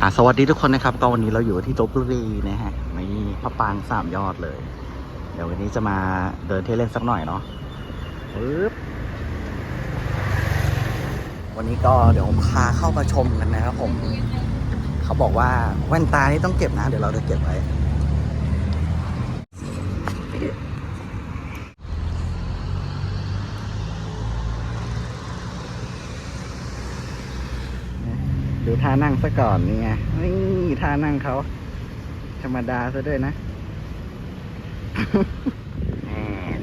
อ่าสวัสดีทุกคนนะครับ ก็วันนี้เราอยู่ที่ตบบุรีนะฮะมีพระปางสามยอดเลย เดี๋ยววันนี้จะมาเดินเที่ยวเล่นสักหน่อยเนาะปึ๊บวันนี้ก็เดี๋ยวพาเข้ามาชมกันนะครับผม เขาบอกว่าแว่นตานี่ต้องเก็บนะ เดี๋ยวเราจะเก็บไว้ ดู ท่านั่งซะก่อนนี่ไงนี่ท่านั่งเขา ธรรมดาซะด้วยนะแหม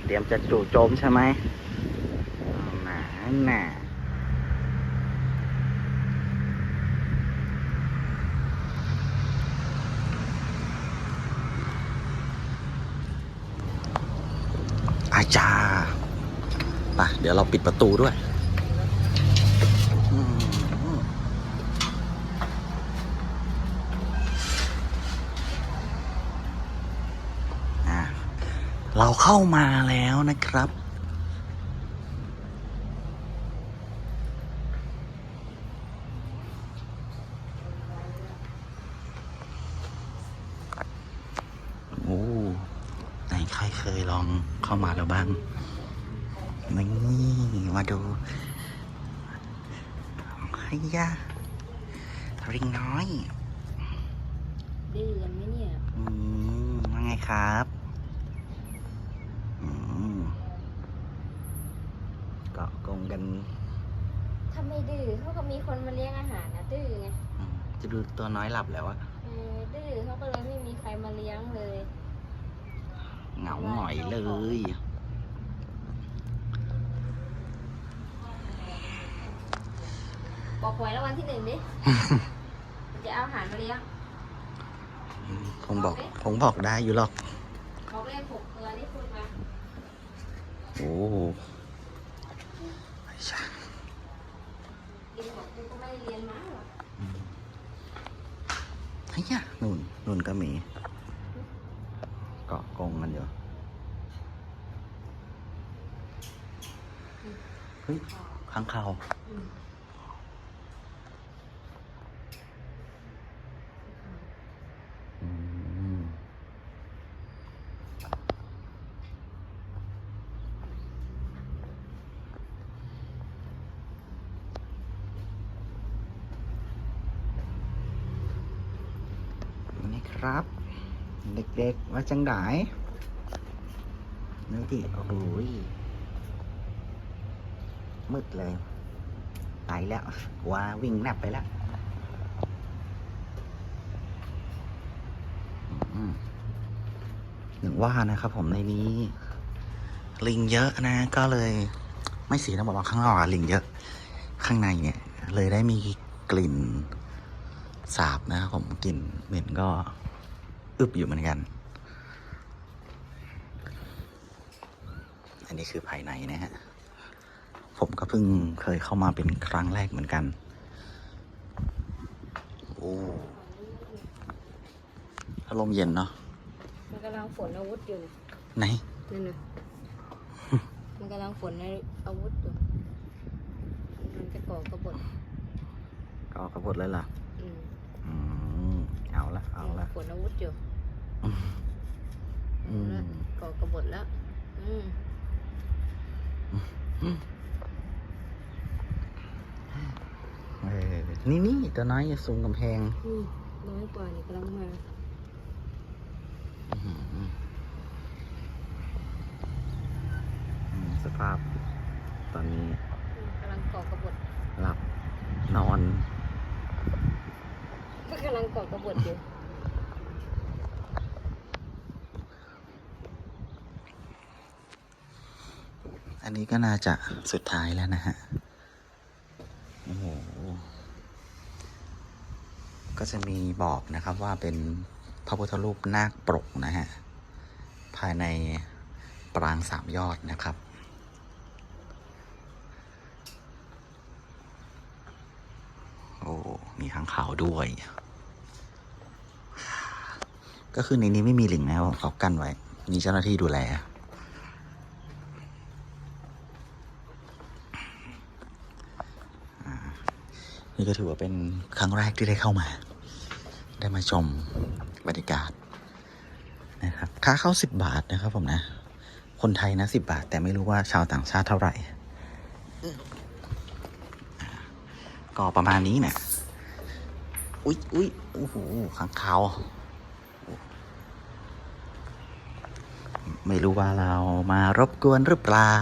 เตรียมจะจู่โจมใช่ไหมเอาหนาหนาอาจาไปเดี๋ยวเราปิดประตูด้วยอืม อะ เราเข้ามาแล้วนะครับ โอ้ไหนใครเคยลองเข้ามาแล้วบ้าง นี่มาดูไอ้ยาริงน้อยดื้อกันไหมเนี่ย อืมว่าไงครับ อืมเกาะกงกัน ถ้าไม่ดื้อเขาก็มี คนมาเลี้ยงอาหารนะดื้อไงอืมจะดูตัวน้อยหลับแล้วอะเออดื้อเขาก็เลยไม่มีใครมาเลี้ยงเลยเหงาหน่อยเลย บอกหวยแล้ววันที่หนึ่งดิ จะเอาอาหารมาเลี้ยงคงบอกคงบอกได้อยู่หรอกบอกเลขหกตัวนี่พูดมา โอ้ไอ้ชา ดินบอกกูก็ไม่ได้เรียนมาหรอก เฮ้ยอะ นู่นนู่นก็มี เกาะกงกันอยู่ เฮ้ยข้างเขาว อืม อืม นี่ ครับ เด็กๆว่าจังไดนี่ดิโอ้โหยมืดเลยไปแล้วว่าวิ่งแนบไปแล้วอืมหนึ่งว่านะครับผมในนี้ ลิงเยอะนะ ก็เลย ไม่สีนะบอกว่าข้างนอกลิงเยอะ ข้างในเนี่ย เลยได้มีกลิ่นสาบนะครับผมกลิ่นเหม็นก็ อึบอยู่เหมือนกัน อันนี้คือภายในนะฮะ ผมก็เพิ่งเคยเข้ามาเป็นครั้งแรกเหมือนกัน โอ้อารมณ์เย็นเนาะ มันกำลังฝนอาวุธอยู่ ไหน นั่นน่ะ มันกำลังฝนอาวุธอยู่ มันจะก่อกระบฏก็กระบดเลยล่ะ อืม อืม เอาละ เอาละ ฝนอาวุธอยู่อืมเอาละ ก่อกระบฏแล้ว อืมเออนี่นี่ตัวน้อยสูงกำแพงน้อยกว่านี่กำลังมาสภาพ ตอนนี้กำลังก่อกระบฏหลับนอนก็กำลังก่อกระบฏอยู่ นนี้ก็น่าจะสุดท้ายแล้วนะฮะ โอ้โห ก็จะมีบอกนะครับว่าเป็นพระพุทธรูปนาคปรกนะฮะ ภายในปรางสามยอดนะครับโอ้มีข้างขาวด้วย ก็คือในนี้ไม่มีลิงนะครับเขากั้นไว้ มีเจ้าหน้าที่ดูแล นี่ก็ถือว่าเป็นครั้งแรกที่ได้เข้ามา ได้มาชมบรรยากาศนะครับค่าเข้าสิบบาทนะครับผมนะ คนไทยนะสิบบาท แต่ไม่รู้ว่าชาวต่างชาติเท่าไหร่ ก็ประมาณนี้นะอุ๊ยอุ๊ยโอ้โหข้างขาไม่รู้ว่าเรามารบกวนหรือเปล่า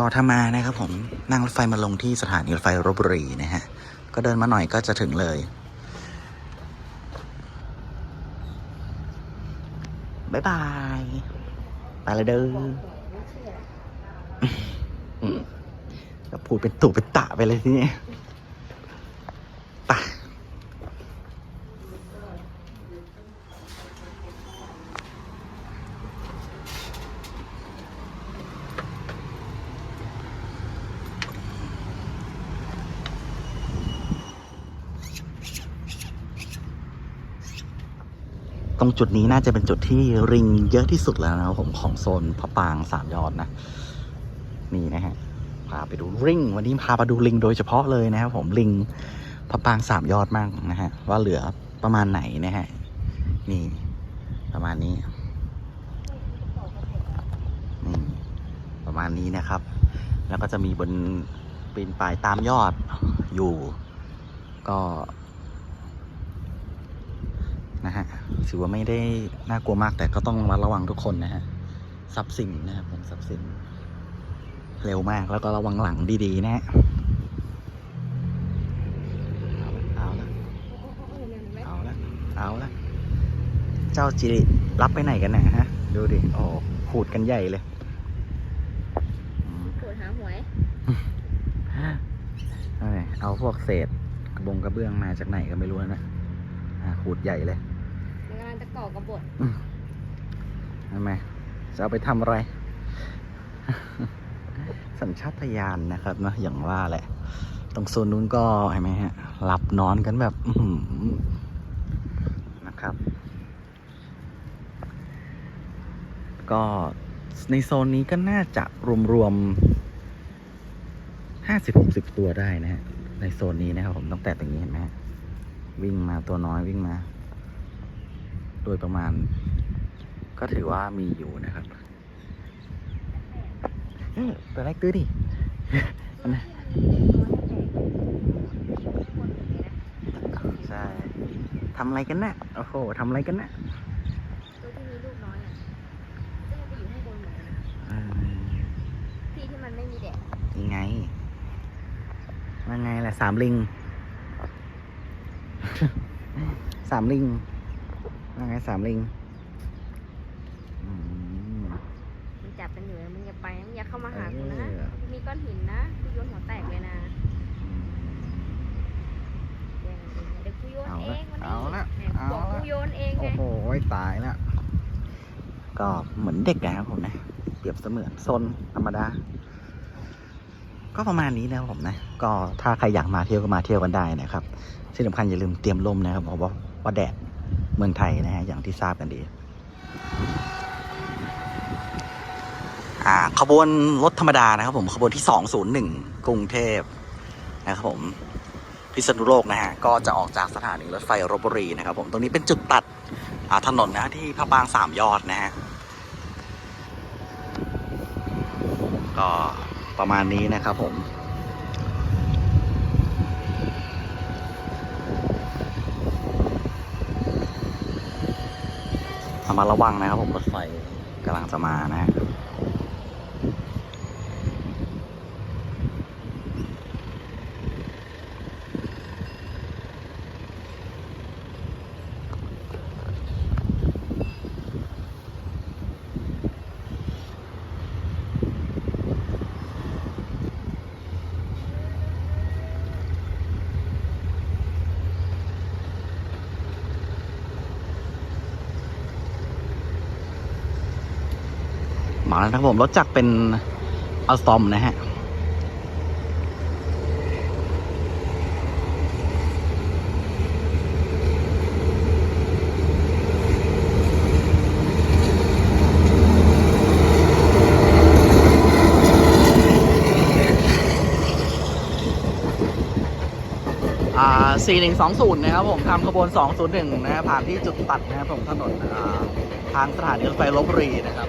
ก็ถ้ามานะครับผมนั่งรถไฟมาลงที่สถานีรถไฟรบบุรีนะฮะ ก็เดินมาหน่อยก็จะถึงเลยบ๊ายบาย ไปเลยเด้อก็พูดเป็นตุเป็นตะไปเลยทีนี้ ตรงจุดนี้น่าจะเป็นจุดที่ริงเยอะที่สุดแล้วนะครับผมของโซนพระปางสามยอดนะ นี่นะฮะพาไปดูริงวันนี้พาไปดูลิงโดยเฉพาะเลยนะครับผมลิงพระปางสามยอดมากนะฮะว่าเหลือประมาณไหนนะฮะนี่ประมาณนี้นี่ประมาณนี้นะครับ แล้วก็จะมีบนปีนป่ายตามยอดอยู่ ก็ นะฮะถือว่าไม่ได้น่ากลัวมากแต่ก็ต้องระมัดระวังทุกคนนะฮะทรัพย์สินนะครับผมทรัพย์สิน เร็วมากแล้วก็ระวังหลังดีๆ นะฮะเอาละเอาละเอาละเอาละเจ้าจิริรับไปไหนกันนะฮะดูดิโอ้ขูดกันใหญ่เลยอืมปวดหาหวยเอาไงเอาพวกเศษกระบงกระเบื้องมาจากไหนก็ไม่รู้นะอะขูดใหญ่เลยมัน ก่อกระบฏทำไมจะเอาไปทำอะไร สัญชาตญาณนะครับเนอะอย่างว่าแหละ ตรงโซนนู้นก็เห็นไหมฮะ หลับนอนกันแบบนะครับ ก็ในโซนนี้ก็น่าจะรวมๆห้าสิบหกสิบตัวได้นะฮะ ในโซนนี้นะครับผมตั้งแต่ตรงนี้เห็นไหมวิ่งมาตัวน้อยวิ่งมา ดยประมาณ ก็ถือว่ามีอยู่นะครับเออตัวแรกตื้อดิอันนั้นใช่ทำอะไรกันนะโอ้โหทำอะไรกันนะตัวที่มีลูกน้อยอะก็ยังไปอยู่ข้างบนเหมือนกันนะเออที่ที่มันไม่มีแดดยังไงว่าไงล่ะสามลิง สามลิง ว่าไงสามลิงอืมมันจับกันอยู่นะมึงอย่าไปนะมึงอย่าเข้ามาหากูนะเออกูมีก้อนหินนะกูโยนหัวแตกเลยนะเดี๋ยวกูโยนเองวันนี้เอาละแหมเอาละบอกกูโยนเองไงโอ้โหตายแล้วก็เหมือนเด็กนะครับผมนะ เปรียบเสมือนซนธรรมดา ก็ประมาณนี้นะครับผมนะ ก็ถ้าใครอยากมาเที่ยวก็มาเที่ยวกันได้นะครับที่สำคัญอย่าลืมเตรียมร่มนะครับเพราะว่าว่าแดด เมืองไทยนะฮะอย่างที่ทราบกันดี อ่าขบวนรถธรรมดานะครับผมขบวนที่ 201 กรุงเทพนะครับผมพิษณุโลกนะฮะก็จะออกจากสถานีรถไฟรบบุรีนะครับ ผมตรงนี้เป็นจุดตัดอ่าถนนนะที่พระปางสามยอดนะฮะก็ประมาณนี้นะครับผม เอา มาระวังนะครับผมรถไฟกำลังจะมานะฮะ แล้วนะครับผมรถจักรเป็นอัลสตอมนะฮะอ่า4120 นะครับผมทำขบวน 201 นะครับผ่านที่จุดตัดนะครับผมถนนทางสถานีรถไฟลบบุรีนะครับ